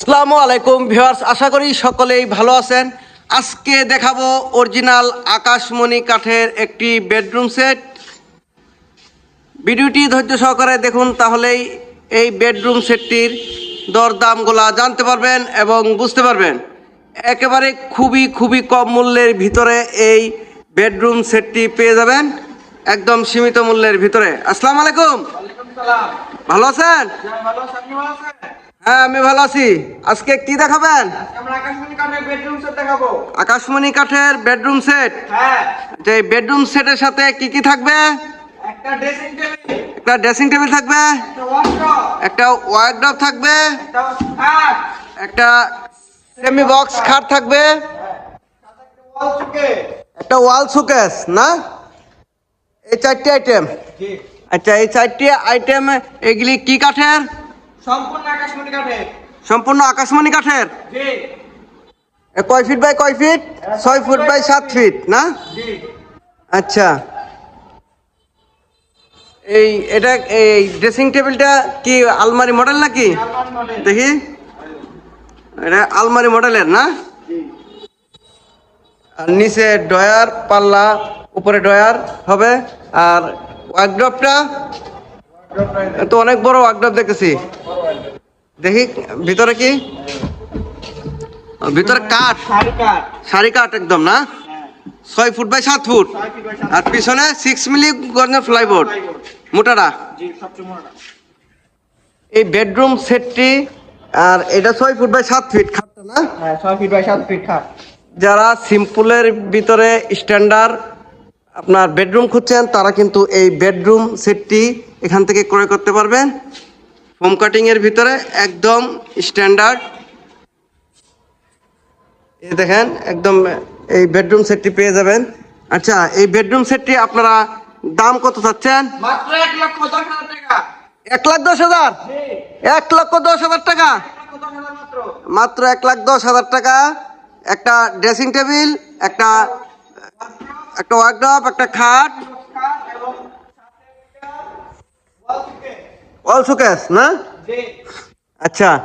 আসসালামু আলাইকুম ভিউয়ার্স আশা করি সকলেই ভালো আছেন। আজকে দেখাবো অরিজিনাল আকাশমণি কাঠের একটি বেডরুম সেট। ভিডিওটি ধৈর্য সহকারে দেখুন তাহলেই এই বেডরুম সেটটির দরদামগুলা জানতে পারবেন এবং বুঝতে পারবেন। একেবারে খুবই খুবই কম মূল্যের ভিতরে এই বেডরুম সেটটি পেয়ে যাবেন একদম সীমিত মূল্যের ভিতরে। আসসালামু আলাইকুম। ভালো আছেন? হ্যাঁ আমি ভালো আছি। আজকে কি দেখাবেন? আকাশমণি কাঠের বেডরুম সেট যে বেডরুম সেটের সাথে কি কি থাকবে? একটা ড্রেসিং টেবিল থাকবে। একটা ওয়ার্ড্রপ থাকবে। একটা সেমি বক্স খাট থাকবে। একটা ওয়াল শোকেস না? এই চারটি আইটেম আচ্ছা এই চারটি আইটেম এগুলি কি কাঠের? সম্পূর্ণ আকাশমণি কাঠে সম্পূর্ণ আকাশমণি কাঠের? জি। কয় ফিট বাই কয় ফিট ছয় ফুট বাই সাত ফিট না? জি। আচ্ছা। এই এটা এই ড্রেসিং টেবিলটা কি আলমারি মডেল নাকি? দেখি। এটা আলমারি মডেলের না? আর নিচে ডয়ার পাল্লা উপরে ডয়ার হবে। আর ওয়ার্কড্রপটা তো অনেক বড় ওয়ার্কড্রপ দেখতেছি দেখি ভিতরে কি? ভিতরে কাঠ। সারি কাঠ একদম না? ছয় ফুট বাই সাত ফুট। আর পিছনে সিক্স মিলি গর্জের ফ্লাইবোর্ড। মোটাটা? মোটা এই বেডরুম সেটটি আর এটা ছয় ফুট বাই সাত ফিট খাটটা না? হ্যাঁ ছয় ফিট বাই সাত ফিট খাট। যারা সিম্পলের ভিতরে স্ট্যান্ডার্ড আপনার বেডরুম খুঁজছেন তারা কিন্তু এই বেডরুম সেটটি এখান থেকে ক্রয় করতে পারবেন হোম কাটিংয়ের ভিতরে একদম স্ট্যান্ডার্ড এই দেখেন একদম এই বেডরুম সেটটি পেয়ে যাবেন। আচ্ছা এই বেডরুম সেটটি আপনারা দাম কত চাচ্ছেন? মাত্র এক লক্ষ দশ হাজার টাকা। এক লাখ দশ হাজার? এক লক্ষ দশ হাজার টাকা? মাত্র। এক লাখ দশ হাজার টাকা। একটা ড্রেসিং টেবিল একটা একটা ওয়ার্কডপ একটা খাট খাট এবং সাথে একটা wall suitcase। অল শোকেস না জি আচ্ছা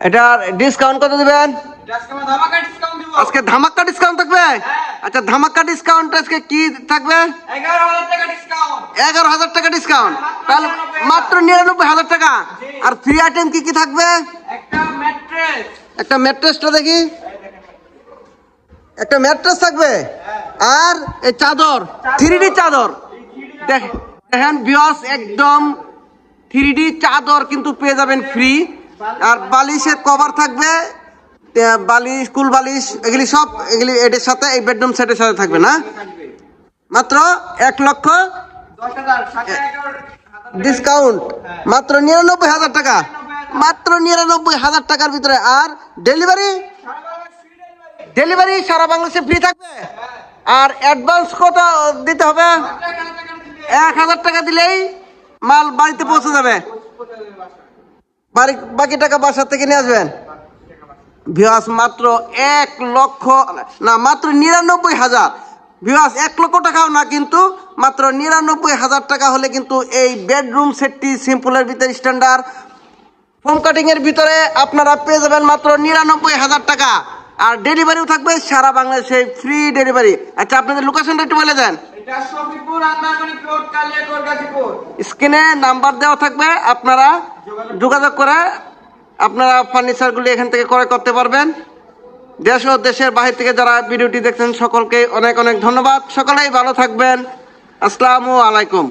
এটার ডিসকাউন্ট কত দিবেন? আজকে আমরা ধামাকা ডিসকাউন্ট দিব। আজকে ধামাক্কা ডিসকাউন্ট থাকবে? আচ্ছা ধামাক্কা ডিসকাউন্ট আজকে কি থাকবে? এগারো হাজার টাকা ডিসকাউন্ট এগারো হাজার টাকা ডিসকাউন্ট তাহলে মাত্র নিরানব্বই হাজার টাকা। আর ফ্রি আইটেম কি কি থাকবে? একটা ম্যাট্রেস একটা ম্যাট্রেসটা দেখি। একটা ম্যাট্রেস থাকবে। আর এই চাদর থ্রি ডি চাদর। দেখ- দেখেন বিয়স একদম থ্রি ডি চাদর কিন্তু পেয়ে যাবেন ফ্রি। আর বালিশের কভার থাকবে বালিশ, কুল বালিশ, এগুলি সব এগুলি এটার সাথে, এই বেডরুম সেটের সাথে থাকবে না? মাত্র এক লক্ষ ডিসকাউন্ট। মাত্র নিরানব্বই হাজার টাকা। মাত্র নিরানব্বই হাজার টাকার ভিতরে আর ডেলিভারি। ডেলিভারি সারা বাংলাদেশে ফ্রি থাকবে। আর অ্যাডভান্স কত দিতে হবে। এক হাজার টাকা দিলেই মাল বাড়িতে পৌঁছে যাবে। বাকি টাকা বাসা থেকে নিয়ে আসবেন। ভিওয়াস মাত্র এক লক্ষ, না, মাত্র নিরানব্বই হাজার। ভিওয়াস এক লক্ষ টাকাও না, কিন্তু মাত্র নিরানব্বই হাজার টাকা হলে কিন্তু এই বেডরুম সেটটি সিম্পলের ভিতরে স্ট্যান্ডার্ড ফোম কাটিং এর ভিতরে আপনারা পেয়ে যাবেন মাত্র নিরানব্বই হাজার টাকা। আর ডেলিভারিও থাকবে সারা বাংলাদেশে ফ্রি ডেলিভারি আচ্ছা আপনাদের লোকেশনটা একটু বলে দেন। স্ক্রিনে নাম্বার দেওয়া থাকবে আপনারা যোগাযোগ করে আপনারা ফার্নিচারগুলি এখান থেকে ক্রয় করতে পারবেন। দেশ ও দেশের বাহির থেকে যারা ভিডিওটি দেখছেন সকলকে অনেক অনেক ধন্যবাদ। সকলেই ভালো থাকবেন। আসসালামু আলাইকুম।